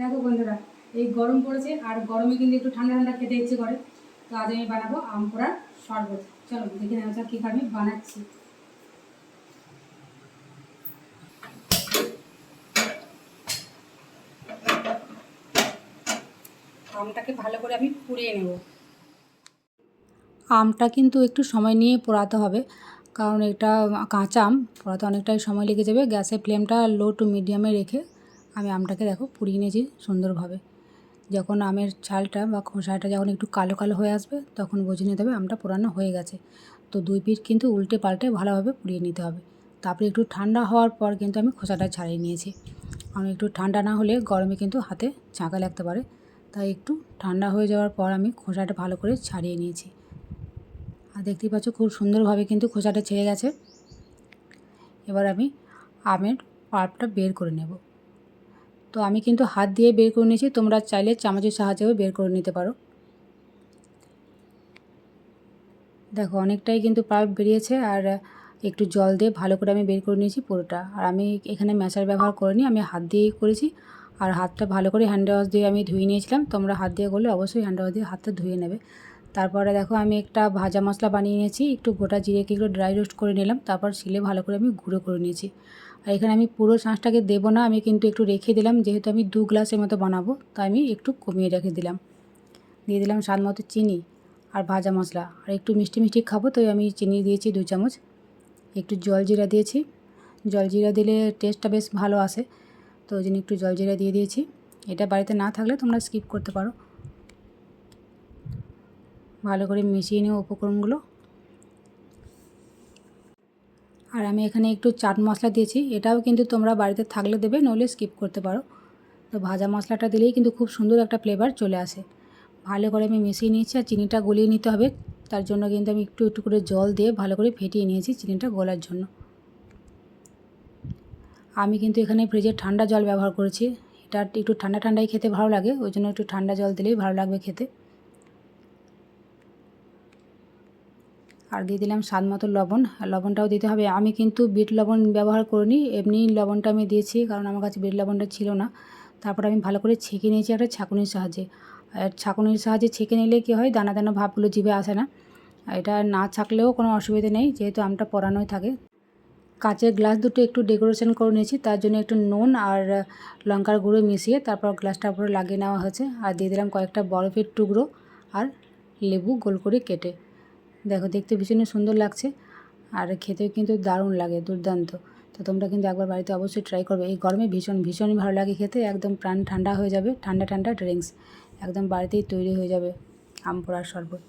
দেখো বন্ধুরা, এই গরম পড়েছে আর গরমে কিন্তু একটু ঠান্ডা ঠান্ডা খেতে ইচ্ছে করে। তো আজ আমি বানাবো আম পোড়ার শরবত। চলো, দেখে নেওয়া যাক কীভাবে আমি বানাচ্ছি। আমটাকে ভালো করে আমি পুড়িয়ে নেব। আমটা কিন্তু একটু সময় নিয়ে পোড়াতে হবে, কারণ এটা কাঁচা আম, পোড়াতে অনেকটাই সময় লেগে যাবে। গ্যাসের ফ্লেমটা লো টু মিডিয়ামে রেখে আমি আমটাকে দেখো পুড়িয়ে নিয়েছি সুন্দরভাবে। যখন আমের ছালটা বা খোসাটা যখন একটু কালো কালো হয়ে আসবে, তখন বুঝে নিতে হবে আমটা পোড়ানো হয়ে গেছে। তো দুই পিঠ কিন্তু উল্টে পাল্টে ভালোভাবে পুড়িয়ে নিতে হবে। তারপরে একটু ঠান্ডা হওয়ার পর কিন্তু আমি খোসাটা ছাড়িয়ে নিয়েছি। কারণ একটু ঠান্ডা না হলে গরমে কিন্তু হাতে চাঁকা লাগতে পারে। তাই একটু ঠান্ডা হয়ে যাওয়ার পর আমি খোসাটা ভালো করে ছাড়িয়ে নিয়েছি। আর দেখতেই পাচ্ছ খুব সুন্দরভাবে কিন্তু খোসাটা ছেড়ে গেছে। এবার আমি আমের পাল্পটা বের করে নেব। তো আমি কিন্তু হাত দিয়ে বের করে নিয়েছি। তোমরা চাইলে চামচের সাহায্যেও বের করে নিতে পারো। দেখো, অনেকটাই কিন্তু পাল্প বেরিয়েছে আর একটু জল দিয়ে ভালো করে আমি বের করে নিয়েছি পুরোটা। আর আমি এখানে ম্যাশার ব্যবহার করিনি, আমি হাত দিয়েই করেছি। আর হাতটা ভালো করে হ্যান্ড ওয়াশ দিয়ে আমি ধুয়ে নিয়েছিলাম। তোমরা হাত দিয়ে করলে অবশ্যই হ্যান্ড ওয়াশ দিয়ে হাতটা ধুয়ে নেবে। তারপরে দেখো আমি একটা ভাজা মশলা বানিয়ে নিয়েছি, একটু গোটা জিরেকে একটু ড্রাই রোস্ট করে নিলাম, তারপর শিলে ভালো করে আমি গুঁড়ো করে নিয়েছি। আর এখানে আমি পুরো শাঁসটাকে দেবো না, আমি কিন্তু একটু রেখে দিলাম, যেহেতু আমি দু গ্লাসের মতো বানাবো, তাই আমি একটু কমিয়ে রেখে দিলাম। দিয়ে দিলাম স্বাদ মতো চিনি আর ভাজা মশলা। আর একটু মিষ্টি মিষ্টি খাব তাই আমি চিনি দিয়েছি দু চামচ। একটু জল জিরা দিয়েছি। জল জিরা দিলে টেস্টটা বেশ ভালো আসে, তো ওই জন্য একটু জল জিরা দিয়ে দিয়েছি। এটা বাড়িতে না থাকলে তোমরা স্কিপ করতে পারো। ভালো করে মিশিয়ে নেব উপকরণগুলো। আর আমি এখানে একটু চাট মশলা দিয়েছি। এটাও কিন্তু তোমরা বাড়িতে থাকলে দেবে, নইলে স্কিপ করতে পারো। তো ভাজা মশলাটা দিলেই কিন্তু খুব সুন্দর একটা ফ্লেভার চলে আসে। ভালো করে আমি মিশিয়ে নিয়েছি আর চিনিটা গলিয়ে নিতে হবে। তার জন্য কিন্তু আমি একটু একটু করে জল দিয়ে ভালো করে ফেটিয়ে নিয়েছি চিনিটা গলার জন্য। আমি কিন্তু এখানে ফ্রিজে ঠান্ডা জল ব্যবহার করেছি। এটা একটু ঠান্ডা ঠান্ডাই খেতে ভালো লাগে, ওই জন্য একটু ঠান্ডা জল দিলেই ভালো লাগবে খেতে। আর দিয়ে দিলাম স্বাদ মতো লবণ। লবণটাও দিতে হবে। আমি কিন্তু বিট লবণ ব্যবহার করিনি। এমনি লবণটা আমি দিয়েছি, কারণ আমার কাছে বিট লবণটা ছিল না। তারপর আমি ভালো করে ছেঁকে নিয়েছি একটা ছাঁকুনির সাহায্যে। আর ছাঁকুনির সাহায্যে ছেঁকে নিলে কী হয়, দানা দানা ভাবগুলো জিভে আসে না। এটা না ছাকলেও কোনো অসুবিধা নেই, যেহেতু আমটা পরানোই থাকে। কাঁচের গ্লাস দুটো একটু ডেকোরেশন করে নিয়েছি, তার জন্য একটু নুন আর লঙ্কার গুঁড়ো মিশিয়ে তারপর গ্লাসটার উপরে লাগিয়ে নেওয়া হয়েছে। আর দিয়ে দিলাম কয়েকটা বরফের টুকরো আর লেবু গোল করে কেটে। দেখো, দেখতে ভীষণই সুন্দর লাগছে আর খেতেও কিন্তু দারুণ লাগে, দুর্দান্ত। তো তোমরা কিন্তু একবার বাড়িতে অবশ্যই ট্রাই করবে। এই গরমে ভীষণ, ভীষণই ভালো লাগে খেতে, একদম প্রাণ ঠান্ডা হয়ে যাবে, ঠান্ডা ঠান্ডা ড্রিঙ্কস একদম বাড়িতেই তৈরি হয়ে যাবে আম পোড়ার শরবত।